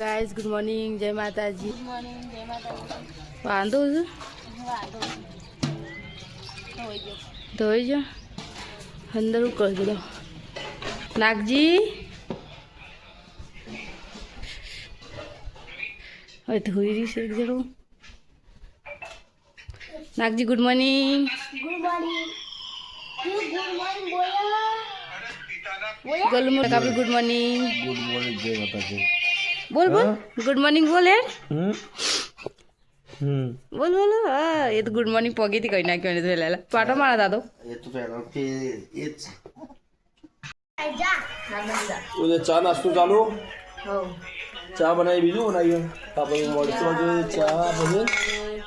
Guys good morning જય માતાજી good morning જય માતાજી વાંધો છે? વાંધો ધોઈ જો અંદર ઉકળી દો નાગજી? હવે ધોઈ રહી છે એક જણું. Nagji good morning good morning good morning બોલા. ગોલું આપણે ગુડ મોર્નિંગ ગુડ મોર્નિંગ જય માતાજી બોલ બોલ. ગુડ મોર્નિંગ બોલ યાર. હમ? હમ. બોલ બોલ. હા એ તો ગુડ મોર્નિંગ પગીથી કહી નાખ્યો એને તો લેલા પાટો મારા દાદો. એ તો પહેલા કે એ જ. જા ઓલે ચા નાસ્તો ચાલુ? ચા બનાવી બીજું બનાવ્યું આપણે મળતો જોઈએ ચા બધું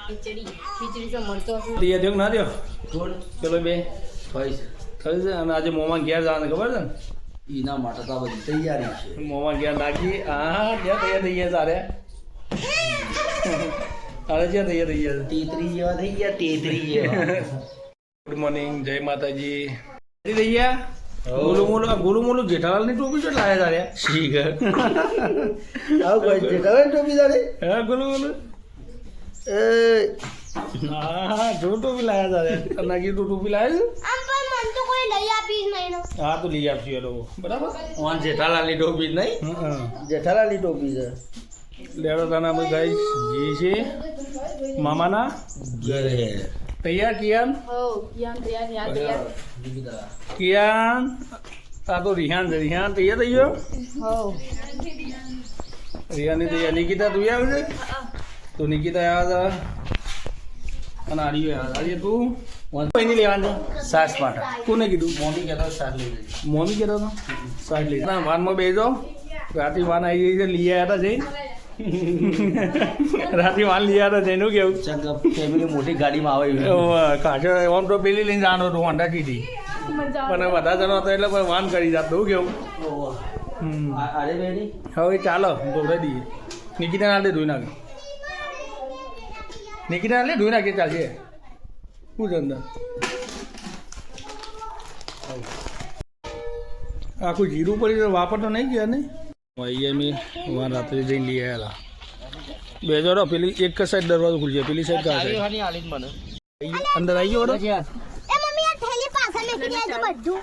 ખીચડી ખીચડી તો મળતો દે કે ના થયો ચલો બે થયું છે. અને આજે મોમાં ઘેર જવાનું ખબર છે ને? એના માટે તો આ બધી તૈયારી છે. મોમાં ગયા નાખી. હા ક્યાં તૈયાર થઈ ગયા સારે તારે જ્યાં તૈયાર થઈ ગયા? તેત્રીસ જેવા થઈ ગયા તેત્રીસ જેવા. ગુડ મોર્નિંગ જય માતાજી. થઈ ગયા? ગોલું મોલું ગોલું મોલું જેઠાલાલની ટોપી ચોટ લાયા તારે? શીખ આવું કોઈ જેઠાલાલ ટોપી દાડે હા ગોલું મોલું. એ. હા જો ટોપી લાયા તારે. નાગી તું ટોપી લાયા આમ પણ મન તો કોઈ લઈ આપીશ જ નહીં નો છે હા તો લઈ આપશું એ લોકો. બરાબર? ઓન જેઠાલાલની ટોપી જ નહીં? જેઠાલાલની ટોપી છે. લેડો તાના અમે ગાઈસ જી છે. મામાના? ઘરે. તૈયાર કિયાન? હો યાર તૈયાર યાર તૈયાર. કિયાન આ તો રિહાન છે. રિહાન તૈયાર થઈ ગયો? હો. રિહાની તૈયાર. નિકિતા તું આવે તો નિકિતા આવ્યા હતા. અને આર્યો આવ્યા આર્ય તું? કઈ લેવાનું સાસ પાઠા. કોને કીધું? મોમી કહેતો સાસ લઈ લેજે. મોમી કહેતો હતો? સાસ લઈ ના વાનમાં બેસજો રાતે વાન આવી ગઈ છે લઈ આવ્યા હતા જઈને. રાતે વાન લઈ આવ્યા હતા જઈને કેવું? ફેમિલી મોટી ગાડીમાં આવે કાચો આમ તો પેલી લઈને જવાનો હતો હોન્ડા કીધી પણ બધા જણો હતો એટલે વાન કરી જાત શું કેવું? હવે ચાલો ગોળાઈ દઈએ. નિકિતા નાલે ધોઈ નાખે. નિકિતા નાલે ધોઈ નાખે ચાલશે. શું છે આખું જીરું પડી તો વાપરતો નહીં ગયા ને અહીંયા મેં વાન રાત્રે જઈને લઈ આવેલા બે જોડો પેલી એક જ સાઈડ દરવાજો ખુલશે પેલી સાઈડ કા સાઈડ હાની આલી જ મને. અંદર આવી ગયો વડો? એ મમ્મી આ થેલી પાછળ મેકી દેજો બધું.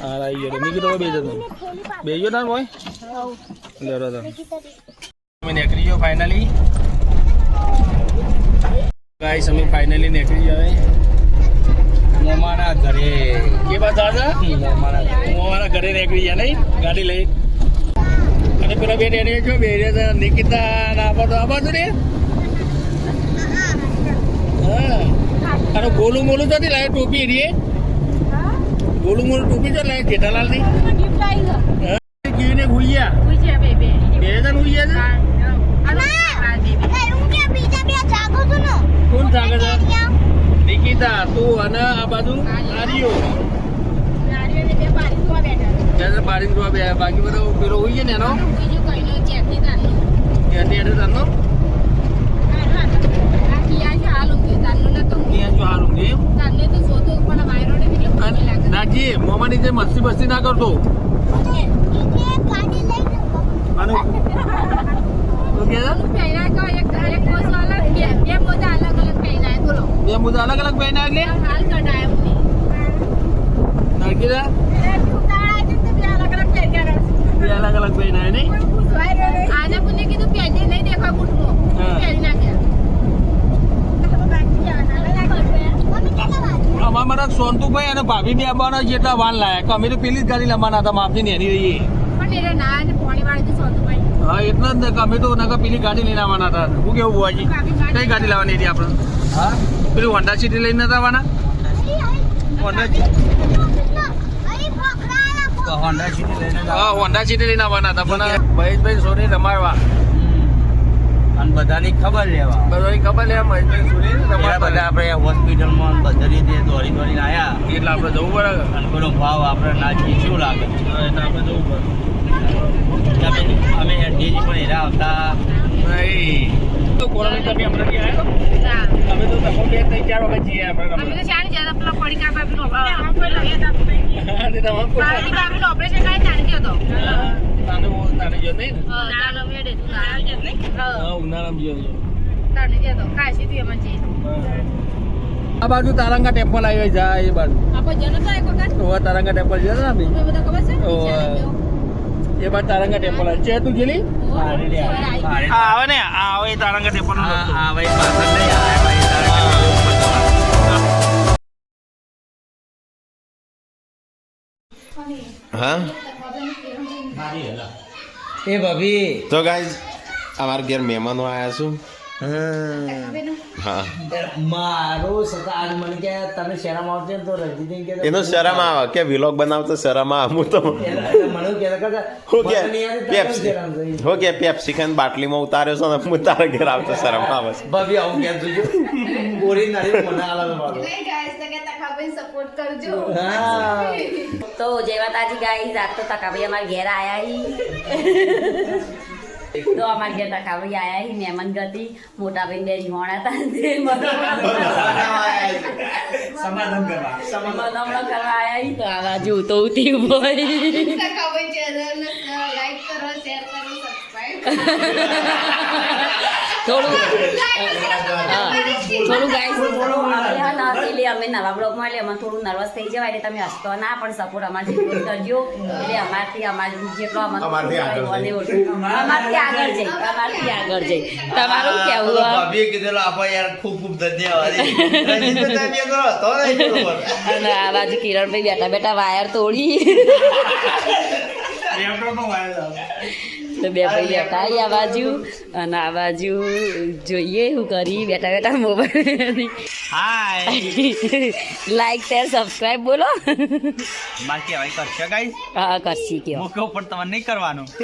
હા આવી ગયો. મેં કીધું બે જતો બે ગયો ના ભાઈ? દરવાજા. અમે નીકળી ગયો ફાઇનલી ગાઈસ અમે ફાઇનલી નીકળી ગયા. મોમાના ઘરે. કે બાદ દાદા મોમાના ઘરે. હું ઘરે નીકળી ગયા નહીં? ગાડી લઈ. અને પેલા બે ડેડી જો બે નિકિતા ના આપો તો આ બાજુ રે અને ગોલું મોલું તો લાય ટોપી રે ગોલું મોલું ટોપી તો લાય જેઠાલાલની ગિફ્ટ ને ગુલિયા બે જણ ગુલિયા છે? એ હું કે બીજા બે જાગો છો ને. કોણ જાગે છે? ત્યાં તું અને આ બાજુ આર્યો બારી બાકી બધો પેલો હોય ને એનો એને તારનો આ કિયા છે હાલ ઊંઘી તારનું નતો ત્યાં જો હાલ ઊંઘે એમ તારને તો શોધો પણ વાયરોડે એટલે અને નાગજી મોમાની જે મસ્તી મસ્તી ના કરતો ગાડી લઈ આનું તો કે છે? પહેરા તો એક એક મોજો અલગ બે બે મોજા અલગ અલગ પહેરાય બોલો બે મુદ્દા અલગ અલગ પહેના એટલે હાલ કઢાય હું નાગી દે બે અલગ અલગ પહેના નહીં આને પુને કીધું પહેરી નહીં દેખાય બૂટનો હા. પહેરી નાખ્યા સોનતુભાઈ અને ભાભી બે આવવાના જેટલા વાન લાયા અમે તો પેલી જ ગાડી લંબાના હતા માફી નેની રહીએ પણ એ ના ને પોણી વાળી તો હા એટલા જ ને અમે તો નકર પેલી ગાડી લઈને આવવાના હતા હું કેવું બુવાજી કઈ ગાડી લાવવાની હતી આપણે હા પેલું હોન્ડા સિટી લઈને નતા આવવાના હોન્ડા સિટી લઈને હા હોન્ડા સિટી લઈને આવવાના હતા પણ ભાઈ ભાઈ સોની રમાડવા અને બધાની ખબર લેવા. બધાની ખબર લેવા મહેશભાઈ સોની એરા બધા આપણે હોસ્પિટલમાં બધી રીતે દોડી દોડીને આવ્યા એટલે આપણે જવું પડે અને પેલો ભાવ આપણે નાચી શું લાગે? એટલે આપણે જવું પડે. અમે એનડીજી પણ એરા આવતા. નહીં. કોરોના તમે હમણાં ગયા ના. અમે તો તકો બે ત્રણ ચાર વખત જઈએ આપણે અમે તો રમવા. શાની જ્યાં પડી કા બાપીનું હા, તે તમારે કોઈ- બાપીનું ઓપરેશન કાંઈ જાણતી હતો. હા, તાને બહુ તાને જો નહીં ને? હા, ચાલો મેળે. હા. ઉનાળામાં જઈએ છો તાને ગયા તો કાશી થી અમે જઈએ આ બાજુ તારંગા ટેમ્પલ આવી જાય એ બાજુ. આપણે જનો તો એક વખત તારંગા ટેમ્પલ છે ને બધા ખબર છે. એ બાજુ તારંગા ટેમ્પલ છે તું હા આવે ને. આવે એ તારંગા ટેમ્પલ હા એ ભાભી. તો ગાઈઝ અમારા ઘેર મહેમાનો આવ્યા છું હા મારો સતા મને કે તમે શરમ આવશે ને તો કે એનો શરમ આવે. કે વિલોગ બનાવતો શરમ આવે હું તો મને કે હું કે મને નહીં આવે, પેપ્સી હું કે પેપ્સી ખાઈને બાટલીમાં ઉતાર્યો છો ને હું તારા ઘેર આવતો શરમ આવે છે. ભાભી આવું કેમ જોજો બોરી નારી મને આલા મારો હા. તો જય માતાજી ગાઈઝ આજ તો તકાભાઈ અમારા ઘેર આયા હી. તો અમારા ઘેર તકાભાઈ આયા હી મહેમાન ગતિ મોટા ભાઈ બે રીહોણા તા તે સમાધાન કરવા. આયા હી તો આવા જો તો ઉતી ઊભો ચેનલ લાઈક કરો શેર કરો ગાઈસ થોડું અમે હા નવા બ્લોગમાં એટલે અમે થોડું નર્વસ થઈ જવાય એટલે તમે હસતો ના પણ સપોર્ટ અમારે જેટલો કરજો. એટલે અમારથી અમારે જેટલો અમારથી આગળ આગળ જઈ અમારથી આગળ જઈ તમારું કેવું ભાભીએ કીધેલું આપા યાર ખૂબ ખૂબ ધન્યવાદ. રંજીતભાઈ તમે કરો તો નહીં બરોબર અને આ બાજુ કિરણભાઈ બેઠા બેઠા વાયર તોડી. તો બે ભાઈ બેઠા આ બાજુ અને આ બાજુ જોઈએ શું કરી બેઠા બેઠા મોબાઈલ લાઈક શેર સબસ્ક્રાઇબ બોલો. બાકી હવે કરશે ગાઈ હા કરશી કે હું ઉપર પણ તમારે નહીં કરવાનું.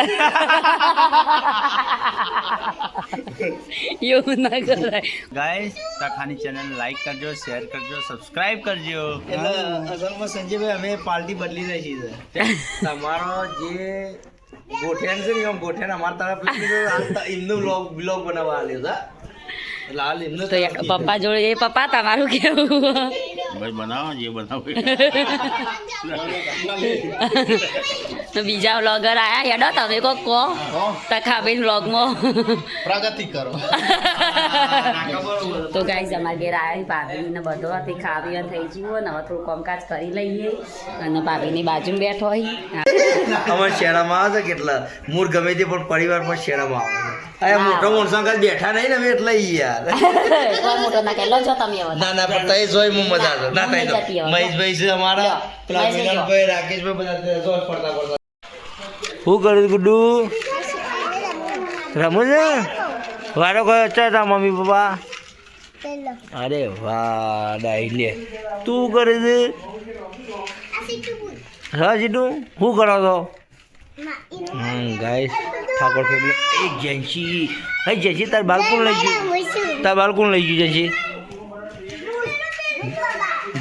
એવું ના કરાય. ગાઈસ તખાની ચેનલ લાઈક કરજો શેર કરજો સબસ્ક્રાઇબ કરજો. એટલે અસલમાં સંજયભાઈ અમે પાર્ટી બદલી રહી છે. તમારો જે ગોઠિયાન છે ને એમ ગોઠિયાન અમારા તરફ એમનું બ્લોગ બ્લોગ બનાવવા આલ્યો હતા એટલે હાલ એમનું તો પપ્પા જોડે એ પપ્પા તમારું કેવું? ભાઈ બનાવો જે બનાવો બીજા વ્લોગર આયા હેડો તમે કોક કહો. તખાબેન વ્લોગમાં. પ્રગતિ કરો. તો ગાઈઝ અમારા ઘેર આવ્યા ભાભી ને બધો. હતી ખાવી થઈ ગયું ને હવે થોડું કામકાજ કરી લઈએ. અને ભાભીની બાજુમાં બેઠો હોય અમારે શેરામાં આવે છે કેટલા? મૂળ ગમે તે પણ પરિવાર પણ શેરામાં આવે આ મોટો માણસો કાંઈ બેઠા નહીં ને અમે એટલે ઈ યાર. કોઈ મોટો ના કહેલો છો તમે હવે. ના ના પણ તઈ જોઈ હું મજા આવે. ના તઈ તો. મહેશભાઈ છે અમારા. પેલા રાકેશભાઈ બધા જોર પડતા પડતા. શું કર્યું ગુડ્ડુ? રમું છે? વારો કયો હતા મમ્મી પપ્પા? અરે વાહ ડાઈ લે તું? કરે છે હા સીટું. શું કરો છો? ગાઈસ ઠાકોર ફેમિલી, એ જેન્સી. હે જેન્સી, તાર બાલ કોણ લઈ ગયું? તાર બાલ કોણ લઈ ગયું, જેન્સી?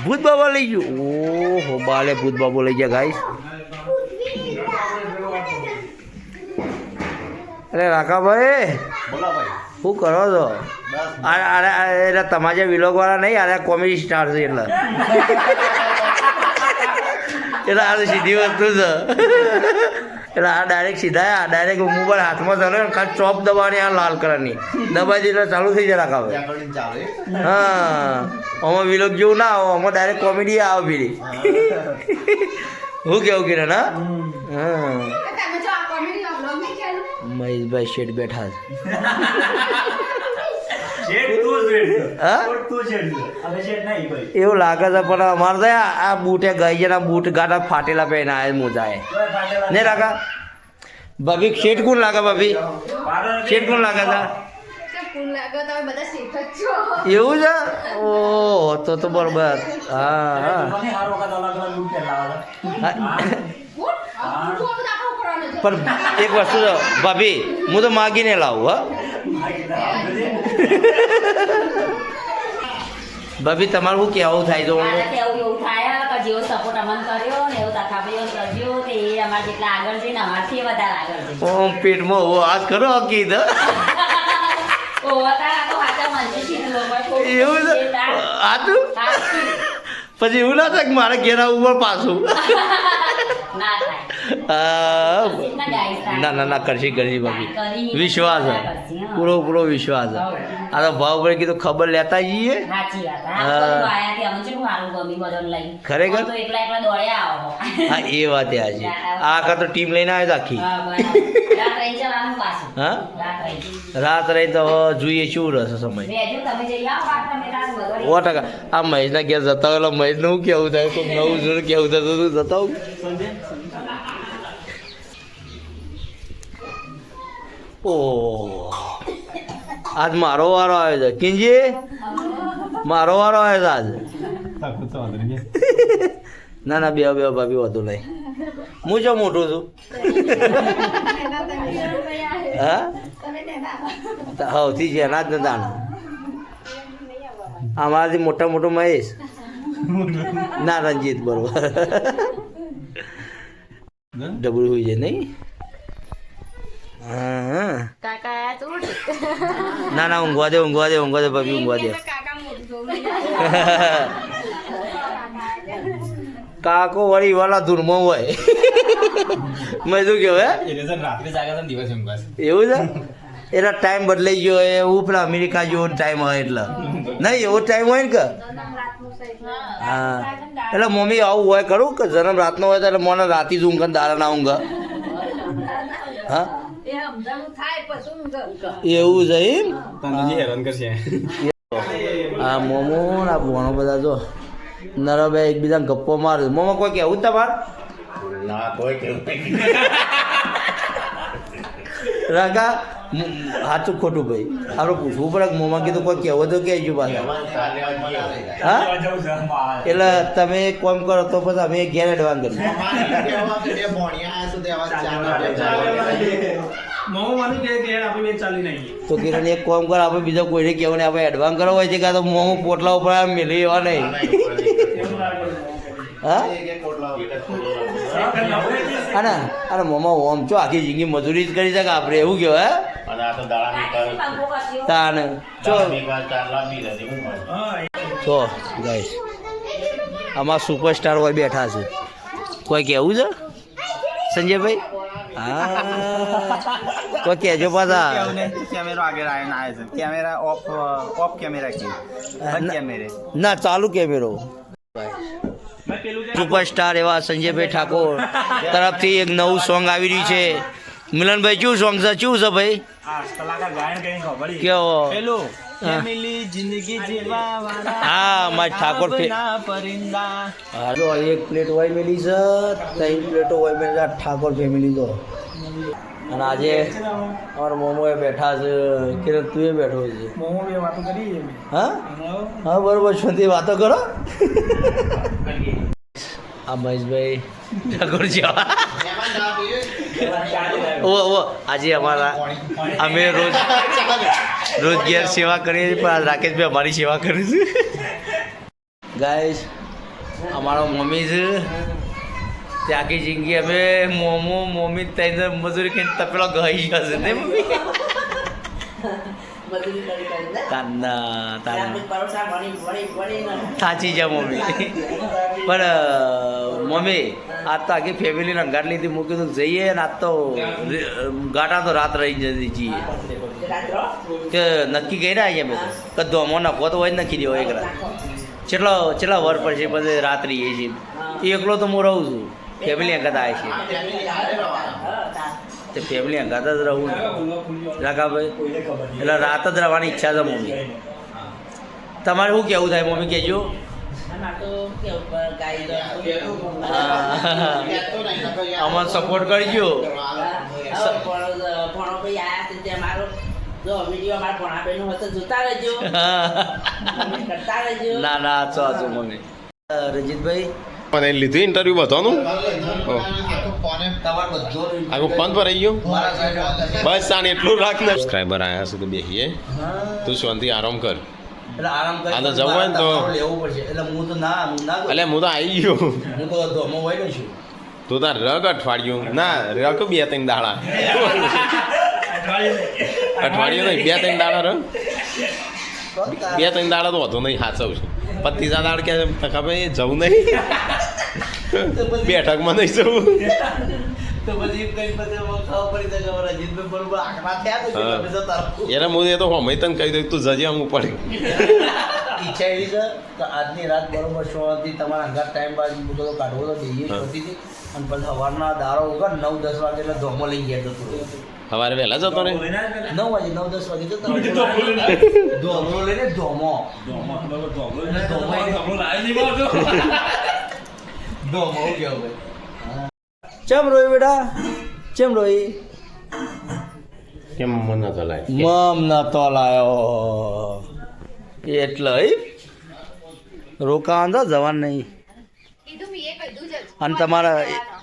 ભૂત બાબા લઈ ગયું. ઓહો, બાલે ભૂત બાબો લઈ ગયા ગાઈસ અરે રાકાભાઈ શું કરો છો? અરે અરે એટલે વિલોગ વાળા નહીં, અરે કોમેડી સ્ટાર છે એટલે. એટલે આ સીધી વસ્તુ છે. એટલે આ ડાયરેક્ટ સીધા આ ડાયરેક્ટ મોબાઈલ હાથમાં ચાલે ને ખાલી ચોપ દબાવવાની આ લાલ કલરની. દબાઈ એટલે ચાલુ થઈ જાય આવે હા. આમાં વિલોક જેવું ના આવો આમાં ડાયરેક્ટ કોમેડી આવે પીડી હું. કેવું કિરણ હા? મહેશભાઈ શેઠ બેઠા છે. એવું લાગે છે, પણ અમારે તો આ- બૂટે ગઈ છે બૂટ ગાડા ફાટેલા પહેરીને આવ્યા મોજાએ. નહીં લાગા? ભાભી, શેઠ કોણ લાગે ભાભી? શેઠ કોણ લાગે છે? એવું છે? ઓહ, તો તો બરોબર. હા પણ એક વસ્તુ ભાભી, હું તો માગીને લાવું, હા. ભાભી તમારું શું કેવું થાય તો કેવું એવું થાય કે જેવો સપોર્ટ અમન કર્યો ને એવું તખાભાઈઓ કરજો તે એ અમારા જેટલા આગળ જઈને અમારથી વધારે આગળ છે. ઓમ પેટમાં હોવો આજ ખરો કીધ. ઓ તારા તો એવું છે? પછી એવું ના થાય કે મારે ઘેર આવવું પાછું. ના ના ના ના ના કરશી કરશી ભાભી. વિશ્વાસ હે. પૂરો પૂરો વિશ્વાસ હે. આ તો ભાવ ભાઈ કીધું ખબર લેતા જઈએ. ખરેખર? હા એ વાત છે. આ આખા તો ટીમ લઈને આવ્યો આખી. હા, રાત રહી જવાનું પાછું. હા? રાત રહી રાત રહી તો જોઈએ શું રહેશે સમય. સો ટકા. આ મહેશના ઘેર જતા હોય મહેશનું શું કેવું થાય? કોઈ નવું જૂનું કેવું થતું જતા ઓહ આજ મારો વારો આવ્યો છે. કિંજી મારો વારો આવ્યો છે આજ. ના ના બે બે ભાભી વધુ નહીં. હું જો મોટું છું? હા? સૌથી જેના જ નતા. અમારાથી મોટા મોટો મહેશ. ના રંજીત બરોબર. ડબલ હોય છે નહીં? ના ના ઊંઘવા દે ઊંઘવા દે ઊંઘવા દે ભાભી ઊંઘવા દે. કાકો વળી વાળા ધૂળમાં હોય. મેં શું કહેવાય? રાત્રે જાગે દિવસ એમ એવું છે? એટલે ટાઈમ બદલાઈ ગયો એ હું પેલા અમેરિકા જેવો ટાઈમ હોય એટલે. નહીં એવો ટાઈમ હોય ને કે? હા. એટલે મમ્મી આવું હોય કરું કે જન્મ રાતનો હોય તો એટલે મને રાતે જ ઊંઘ દાડા ના ઊંઘ? હા? એવું છે એમ? હેરાન કરશે. આ મોમો ને આ ભોણો બધા જો નરબે એકબીજાને ગપ્પો મારે મોમો કોઈ કેવું તમાર? ના કોઈ કેવું રાગા સાચું ખોટું ભાઈ. આપણે પૂછવું પડે કે મોમાં કીધું કોઈ કહેવો તો કહેજો પાછા. હા? એટલે તમે એક કામ કરો તો પછી અમે ઘેર એડવાન્સ કરીએ. મોમો માની કે કે આપણે બે ચાલી નાખીએ તો કિરણ એક કામ કરો આપણે બીજા કોઈને કહેવું નહીં આપણે એડવાન્સ કરવા હોય છે કે તો મોં પોટલા ઉપર આમ મેલી એવા નહીં. હા? અને અરે મોમો ઓમ ચો આખી જિંદગી મજૂરી જ કરી શકે આપણે એવું કહેવાય અને આ તો દાડા તાન ચો તો ગાઈસ આમાં સુપરસ્ટાર હોય બેઠા છે. કોઈ કેવું છે? સંજયભાઈ? હા. કોઈ કહેજો પાછા. કેમેરો આગળ આવીને આવે કેમેરા ઓફ ઓફ કેમેરા છે કેમેરે. ના ચાલુ કેમેરો. સુપરસ્ટાર એવા સંજયભાઈ ઠાકોર તરફથી એક નવું સોંગ આવી રહ્યું છે. મિલનભાઈ શું સોંગ છે? શું છે ભાઈ? કેવો? પેલું ફેમિલી જિંદગી વાળા હા મારી ઠાકોર પરિંદા હા. જો એક પ્લેટ વાઈ મેલી છે ત્રણ પ્લેટો વાઈ મેલી છે ઠાકોર ફેમિલી તો. અને આજે અમારા મોમોએ બેઠા છે કિરણ તું એ બેઠો છે. મોમો બે વાતો કરી હા? હા બરોબર શાંતિ વાતો કરો. આ મહેશભાઈ ઠાકોર જેવા ઓ ઓ આજે અમારા અમે રોજ રોજ ઘેર સેવા કરીએ છીએ પણ આજ રાકેશભાઈ અમારી સેવા કરે છે. ગાઈસ અમારો મમ્મી છે. તે આખી જિંદગી અમે મોમો મમ્મી ત્યાં મજૂરી કરીને તપેલો ગઈ જશે ને મમ્મી? સાચી છે મમ્મી. પણ મમ્મી આજ તો આખી ફેમિલી અંગાટ લીધી મૂકી તો જઈએ ને આજ તો ગાટા તો રાત રહી જતી છીએ. કે નક્કી કર્યા અહીંયા બધું? કદો કે ધોમો નફો તો હોય નક્કી દેવો એક રાત કેટલો કેટલા વર પછી બધે રાત્રિ એ છે. એકલો તો હું રહું છું. ફેમિલી અંગાત આવે છે. તે ફેમિલી અંગાત જ રહું ને રાકાભાઈ એટલે રાત જ રહેવાની ઈચ્છા છે મમ્મી. તમારે શું કેવું થાય? મમ્મી કહેજો. અમને સપોર્ટ કરજો. ના ના છો છો મમ્મી. રજીતભાઈ? મને લીધું ઇન્ટરવ્યુ બધાનું? આખું ફોન પર આવી ગયું? બસ તાને એટલું રાખ ને. સબસ્ક્રાઈબર આવ્યા છે તો બેસીએ તું શાંતિ આરામ કર. એટલે આરામ કરી આ તો જવું હોય ને તો- લેવું પડશે. એટલે હું તો ના હું ના એટલે હું તો આવી ગયો. હું તો ધોમો હોય ને છું. તું તાર રગ અઠવાડિયું. ના રગ બે ત્રણ દાડા. અઠવાડિયું નહીં બે ત્રણ દાડા રહ્યો બે ત્રણ દાડા તો વધુ નહીં હાચવ છે. પત્રીસા દાડ કે ખબર જવું નહીં. બેઠકમાં નહીં જવું. તો તો. એને હું એ તો હમે તને કહી દઉં તું જજે હું પડી ઈચ્છા એવી છે કે આજની રાત બરોબર સોળથી તમારા અંગાત ટાઈમ બાદ બધો કાઢવો તો દઈએ હા. છોડીથી અને પછી સવારના દારો ઉગર નવ દસ વાગે એટલે ધોમો લઈ ગયા. સવારે વહેલા જતો ને નવ વાગે નવ દસ વાગે જતો. ધોમો લઈને ધોમો ધોમો એ- ધોમો કેવો ચમ રોઈ બેટા? ચમ રોઈ? કેમ મન તો લાય મમ નતો લાયો એટલે તો જવાન નહીં. અને તમારા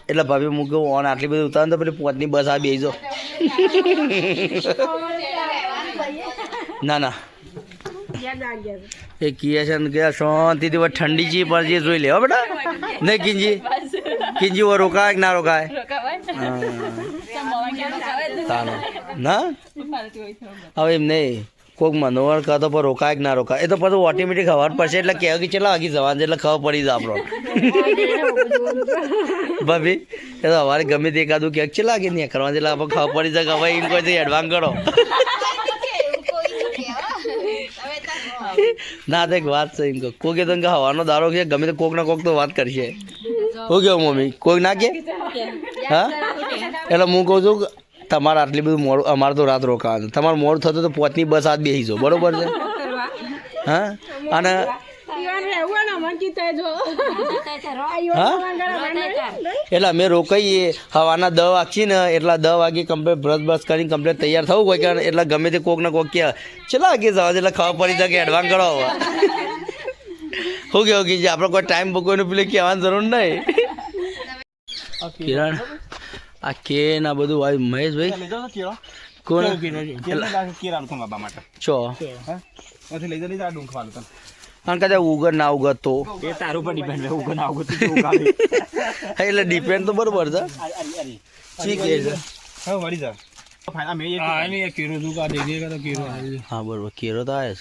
એટલે ભાભી મૂક્યો ઓન આટલી બધી ઉતાર તો પેલી પોતની બસ આ બેસી ના ના. એ કિયા છે ને ગયા શાંતિથી બસ ઠંડી ચી પર જે જોઈ લે હો બેટા. નહીં કિંજી? કિંજી ઓ રોકાય કે ના રોકાય. ના? હવે એમ નહીં. કોઈક મનોવર કહો તો રોકાય કે ના રોકાય? એ તો પછી ઓટોમેટિક ખબર પડશે એટલે કહેવાય કે ચેટલા વાગી જવાનું એટલે ખબર પડી જ આપણો. ભાભી એ તો અમારે ગમે તે એકાદું ક્યાંક ચેટલા વાગે નહીં કરવા એટલે આપણે ખબર પડી જાય કે હવે એમ કોઈ એડવાન્સ કરો. ના તો એક વાત છે એમ કહો કોકે તો હવાનો દારો કે ગમે તે કોક ના કોક તો વાત કરશે. હું કેવું મમ્મી? કોઈ ના કે? હા? એટલે હું કહું છું તમારે આટલી બધું મોડું અમારે તો રાત રોકાવાનું. તમારું મોડું થતું તો પોતની બસ આજ બેસી જો બરોબર છે? હા? અને હા? એટલે અમે રોકાઈએ હવાના દસ વાગશી ને એટલા દ વાગે કમ્પ્લેટ બ્રશ બ્રશ કરીને કમ્પ્લેટ તૈયાર થવું હોય કારણ એટલે ગમે તે કોક ને કોક કે ચલા વાગે જવા એટલે ખબર પડી જાય કે એડવાન્સ કરો શું કેવું કે આપણે કોઈ ટાઈમ કોઈનું પેલું કહેવાની જરૂર નહીં. કિરણ આ કે ના બધું આ મહેશભાઈ કોણ? ચો અને કદાચ ઉગર ના ઉગર તો હા, એટલે ડિપેન્ડ તો બરોબર છે. ઠીક છે હા બરોબર કેરો તો આવે છે.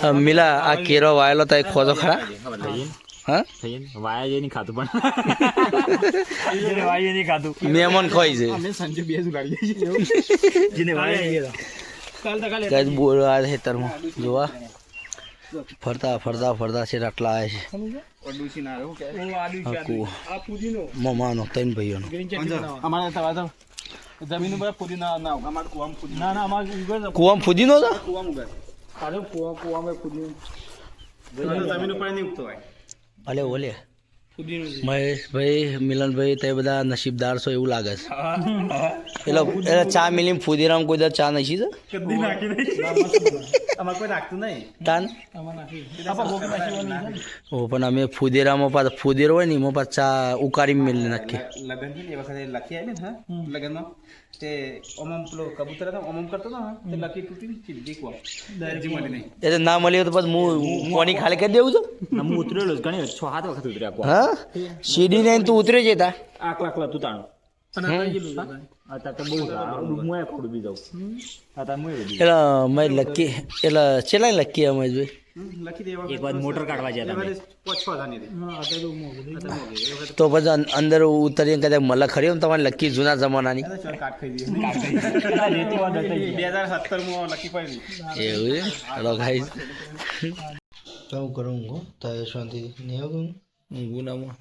હા, મિલા આ કેરો વાયેલો તો એક ખોજો ખરા. મહેમાન ખોઈ છે કઈ બોલ આ ખેતરમાં જોવા. ફરતા ફરતા ફરતા છે આટલા આવે છે. મમાનો ત્રણ ભાઈઓનો. જમીન ઉપર પુદીના ના અમારે કુવામાં પુદીના. ના ના અમારે કૂવામાં હતો કુવામાં ઉગર કુવામાં પુદીનો. જમીન ઉપર નહીં ઉગતો હોય. અલે ઓલે. મહેશભાઈ મિલનભાઈ તે બધા નસીબદાર છો એવું લાગે છે. એટલે એટલે ચા મિલી ફુદીરામ કોઈ દર ચા નસી છે? કદી નાખી નહીં અમારે કોઈ રાખતું નહીં તાન ઓ પણ અમે ફુદેરામાં પાછા ફુદેરો હોય ને એમાં પાછા ચા ઉકાળી નાખીએ લગન છે ને એ વખતે લખી આવી ને હા લગનમાં તે ઓમમ પેલો કબૂતર હતો ઓમમ કરતો હતો તે લકી તૂટી ને સીધી કુવા મળી નહીં એ ના મળી તો પછી હું કોની ખાલી કરી દેવું છું હું ઉતરેલો ઘણી છ સાત વખત ઉતર્યા હા સીડી ને તું ઉતરી જતા આકલા આકલા તું તાણું તો હું હું એટલે મેં લકી એટલે ચેલા અમે જોઈ લખી એક વાર મોટર કાઢવા હતી. તો પછી અંદર ઉતરીને કદાચ મલક ખરી હોય ને તમારી લકી જૂના જમાનાની. એવું છે? ચલો ખાઈ શું કરું હું તો શાંતિ નહીં આવું ગુનામાં.